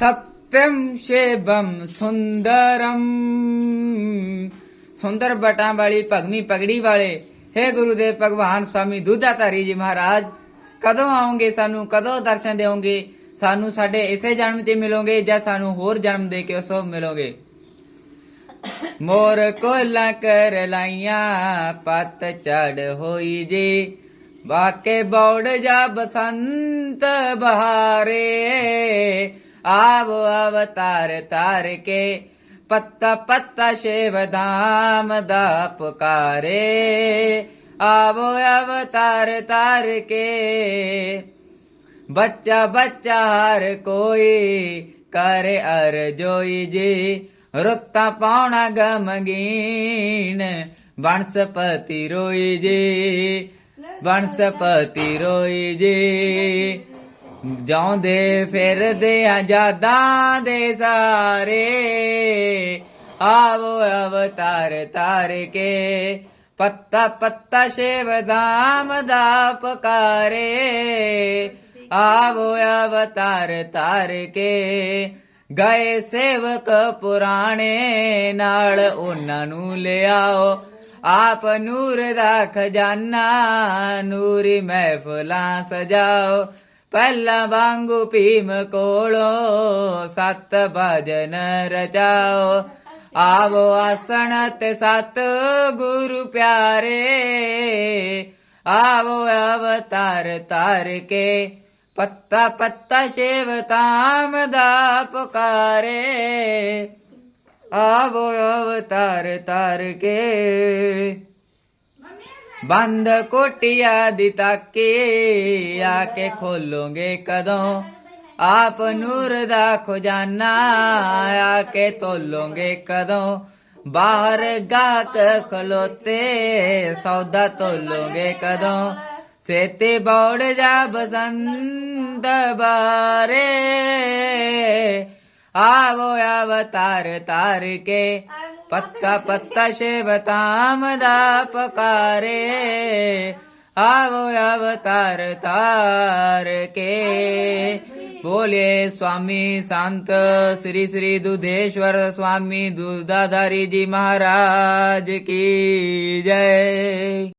सत्यम शिवम सुंदरम ਸੁੰਦਰ ਬਟਾਂ ਵਾਲੀ ਭਗਵੀ ਪਗੜੀ ਵਾਲੇ हे ਗੁਰੂਦੇਵ ਭਗਵਾਨ ਸਵਾਮੀ ਦੁੱਧਾਧਾਰੀ ਜੀ ਮਹਾਰਾਜ ਕਦੋਂ ਆਉਂਗੇ ਸਾਨੂੰ ਕਦੋਂ ਦਰਸ਼ਨ ਦਿਓਗੇ ਸਾਨੂੰ ਸਾਡੇ ਇਸੇ ਜਨਮ 'ਚ ਮਿਲੋਗੇ ਜਾਂ ਸਾਨੂੰ ਹੋਰ ਜਨਮ ਦੇ ਕੇ ਉਸ ਮਿਲੋਗੇ ਮੋਰ ਕੋਲਾ ਕਰ ਲਾਈਆਂ ਪਤ ਚੜ ਹੋਈ ਜੀ ਵਾਕੇ ਬੌੜ ਜਾ ਬਸੰਤ ਬਹਾਰੇ ਆਵ ਅਵਤਾਰ ਤਾਰ ਕੇ ਪੱਤਾ ਪੱਤਾ ਸ਼ਿਵ ਧਾਮ ਦਾ ਪੁਕਾਰੇ। ਆਵੋ ਅਵਤਾਰ ਤਾਰ ਕੇ ਬੱਚਾ ਬੱਚਾ ਹਰ ਕੋਈ ਕਰੇ ਅਰਜੋਈ ਜੀ। ਰੁੱਤਾ ਪਾਉਣਾ ਗਮਗੀਨ ਵਨਸਪਤੀ ਰੋਈ ਜੀ ਵਨਸਪਤੀ ਰੋਈ ਜੀ। ਜਾਉਂਦੇ ਫਿਰਦੇ ਆਜ਼ਾਦਾਂ ਦੇ ਸਾਰੇ, ਆਵੋ ਅਵਤਾਰ ਤਾਰ ਕੇ, ਪੱਤਾ ਪੱਤਾ ਸੇਵ ਦਾਮ ਦਾ ਪੁਕਾਰੇ, ਆਵੋ ਅਵਤਾਰ ਤਾਰ ਕੇ, ਗਏ ਸੇਵਕ ਪੁਰਾਣੇ ਨਾਲ ਉਹਨਾਂ ਨੂੰ ਲਿਆਓ। ਆਪ ਨੂਰ ਦਾ ਖਜ਼ਾਨਾ, ਨੂਰੀ ਮਹਿਫਲਾਂ ਸਜਾਓ। ਪਹਿਲਾ ਵਾਂਗੂ ਭੀਮ ਕੋਲੋਂ ਸਤ ਭਜਨ ਰਚਾਓ ਆਵੋ ਆਸਣ ਤੇ ਸਤ ਗੁਰੂ ਪਿਆਰੇ ਆਵੋ ਅਵਤਾਰ ਤਾਰ ਕੇ ਪੱਤਾ ਪੱਤਾ ਸ਼ੇਵ ਤਾਮ ਦਾ ਪੁਕਾਰੇ ਆਵੋ ਅਵਤਾਰ ਤਾਰ ਕੇ ਬੰਦ ਕੋਟਿਆ ਦੀ ਤਾਕੇ ਆ ਕੇ ਖੋਲੋਗੇ ਕਦੋਂ? ਆਪ ਨੂਰ ਦਾ ਖਜ਼ਾਨਾ ਆ ਕੇ ਤੋਲੋਗੇ ਕਦੋਂ? ਬਾਹਰ ਗਾਹਕ ਖਲੋਤੇ ਸੌਦਾ ਤੋਲੋਗੇ ਕਦੋਂ? ਸੇਤੇ ਬੌੜ ਜਾ ਬਸੰਤ ਬਾਰੇ આવો અવતાર તાર કે પત્તા પત્તા શેવ તામદા પકારે આવો અવતાર તાર કે બોલે સ્વામી શાંત શ્રી શ્રી દુધેશ્વર સ્વામી દુધાધારીજી મહારાજ કી જય